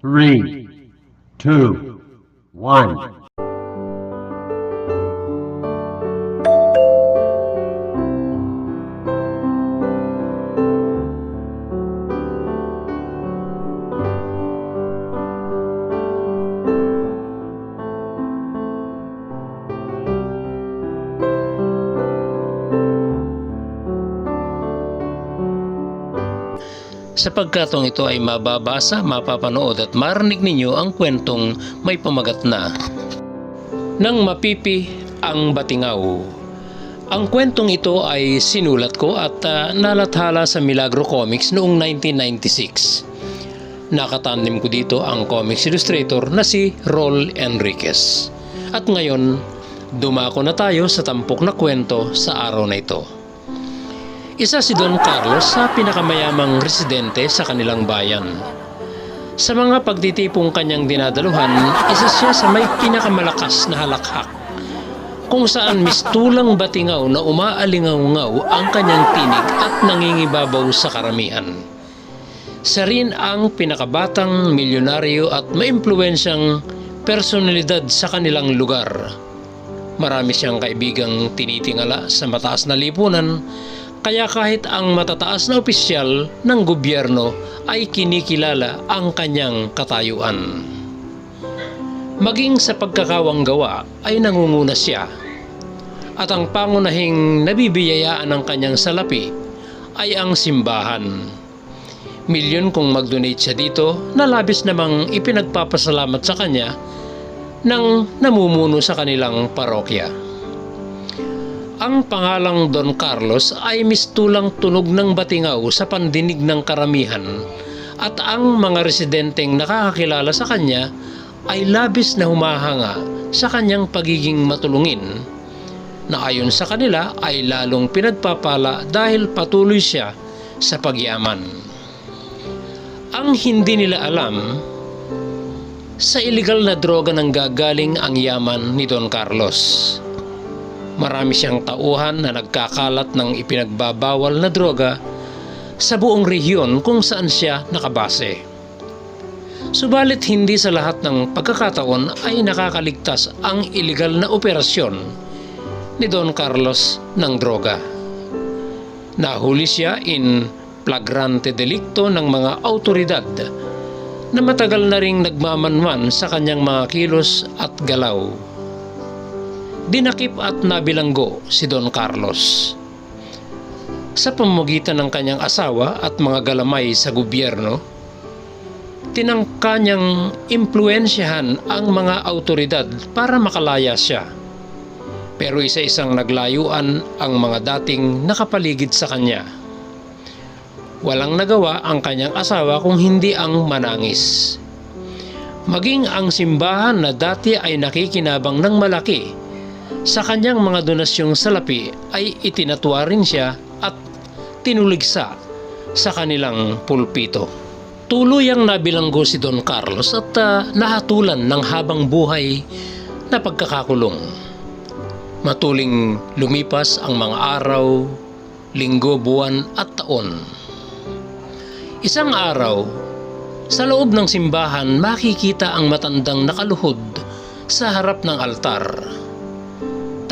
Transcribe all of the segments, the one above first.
three, two, one. Sa pagkatong ito ay mababasa, mapapanood at marinig ninyo ang kwentong may pamagat na Nang mapipi ang batingaw. Ang kwentong ito ay sinulat ko at ah, nalathala sa Milagro Comics noong 1996. Nakatanim ko dito ang comics illustrator na si Rol Enriquez. At ngayon, dumako na tayo sa tampok na kwento sa araw na ito. Isa si Don Carlos sa pinakamayamang residente sa kanilang bayan. Sa mga pagtitipong kanyang dinadaluhan, isa siya sa may pinakamalakas na halakhak kung saan mistulang batingaw na umaalingaw-ngaw ang kanyang tinig at nangingibabaw sa karamihan. Siya rin ang pinakabatang milyonaryo at maimpluwensyang personalidad sa kanilang lugar. Marami siyang kaibigang tinitingala sa mataas na lipunan kaya kahit ang matataas na opisyal ng gobyerno ay kinikilala ang kanyang katayuan. Maging sa pagkakawang gawa ay nangunguna siya at ang pangunahing nabibiyayaan ng kanyang salapi ay ang simbahan. Milyon kung mag-donate siya dito na labis namang ipinagpapasalamat sa kanya ng namumuno sa kanilang parokya. Ang pangalang Don Carlos ay mistulang tunog ng batingaw sa pandinig ng karamihan at ang mga residenteng nakakakilala sa kanya ay labis na humahanga sa kanyang pagiging matulungin na ayon sa kanila ay lalong pinagpapala dahil patuloy siya sa pagyaman. Ang hindi nila alam, sa illegal na droga nang gagaling ang yaman ni Don Carlos. Marami siyang tauhan na nagkakalat ng ipinagbabawal na droga sa buong rehiyon kung saan siya nakabase. Subalit hindi sa lahat ng pagkakataon ay nakakaligtas ang illegal na operasyon ni Don Carlos ng droga. Nahuli siya in flagrante delikto ng mga autoridad na matagal na ring nagmamanman sa kanyang mga kilos at galaw. Dinakip at nabilanggo si Don Carlos. Sa pamamagitan ng kanyang asawa at mga galamay sa gobyerno, tinangka niyang impluensyahan ang mga autoridad para makalaya siya. Pero isa-isang naglayuan ang mga dating nakapaligid sa kanya. Walang nagawa ang kanyang asawa kung hindi ang manangis. Maging ang simbahan na dati ay nakikinabang ng malaki sa kanyang mga donasyong salapi ay itinatwa rin siya at tinuligsa sa kanilang pulpito. Tuluyang nabilanggo si Don Carlos at ah, nahatulan ng habang buhay na pagkakakulong. Matuling lumipas ang mga araw, linggo, buwan at taon. Isang araw, sa loob ng simbahan makikita ang matandang nakaluhod sa harap ng altar.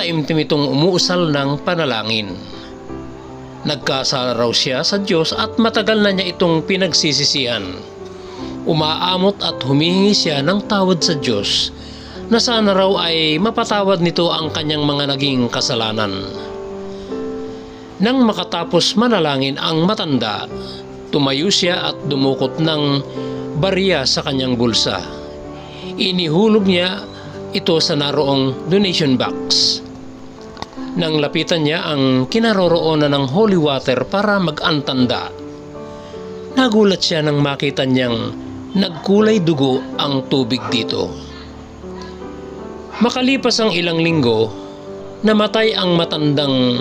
Taimtim itong umuusal ng panalangin. Nagkasala raw siya sa Diyos at matagal na niya itong pinagsisisihan. Umaamot at humihingi siya ng tawad sa Diyos na sana raw ay mapatawad nito ang kanyang mga naging kasalanan. Nang makatapos manalangin ang matanda, tumayo siya at dumukot ng barya sa kanyang bulsa. Inihulog niya ito sa naroong donation box. Nang lapitan niya ang kinaroroonan ng holy water para mag-antanda, nagulat siya nang makita niyang nagkulay dugo ang tubig dito. Makalipas ang ilang linggo, namatay ang matandang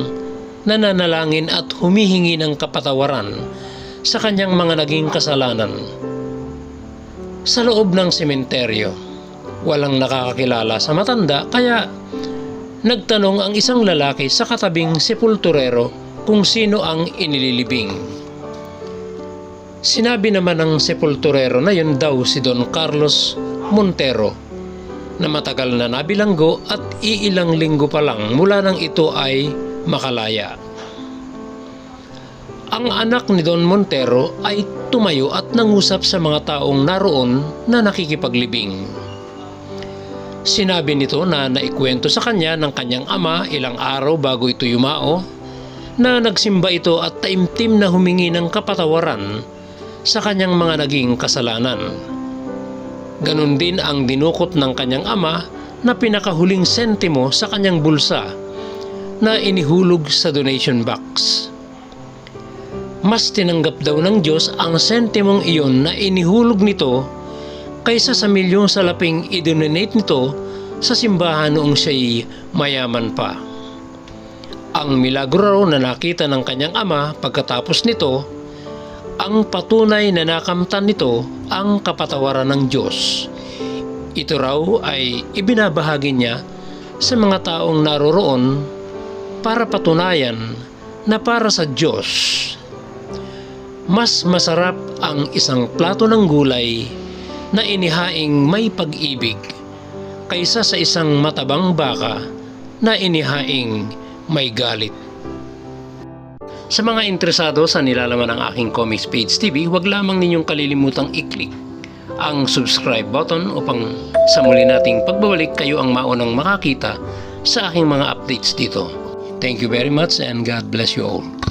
nananalangin at humihingi ng kapatawaran sa kanyang mga naging kasalanan. Sa loob ng sementeryo, walang nakakakilala sa matanda kaya nagtanong ang isang lalaki sa katabing sepulturero kung sino ang inililibing. Sinabi naman ng sepulturero na yun daw si Don Carlos Montero na matagal na nabilanggo at iilang linggo pa lang mula nang ito ay makalaya. Ang anak ni Don Montero ay tumayo at nangusap sa mga taong naroon na nakikipaglibing. Sinabi nito na naikwento sa kanya ng kanyang ama ilang araw bago ito yumao na nagsimba ito at taimtim na humingi ng kapatawaran sa kanyang mga naging kasalanan. Ganon din ang dinukot ng kanyang ama na pinakahuling sentimo sa kanyang bulsa na inihulog sa donation box. Mas tinanggap daw ng Diyos ang sentimong iyon na inihulog nito kaysa sa milyong salaping idonate nito sa simbahan noong siya'y mayaman pa. Ang milagro raw na nakita ng kanyang ama pagkatapos nito, ang patunay na nakamtan nito ang kapatawaran ng Diyos. Ito raw ay ibinabahagi niya sa mga taong naroroon para patunayan na para sa Diyos. Mas masarap ang isang plato ng gulay na inihaing may pag-ibig kaysa sa isang matabang baka na inihaing may galit. Sa mga interesado sa nilalaman ng aking Comics Page TV, huwag lamang ninyong kalilimutang i-click ang subscribe button upang sa muli nating pagbabalik kayo ang maunang makakita sa aking mga updates dito. Thank you very much and God bless you all.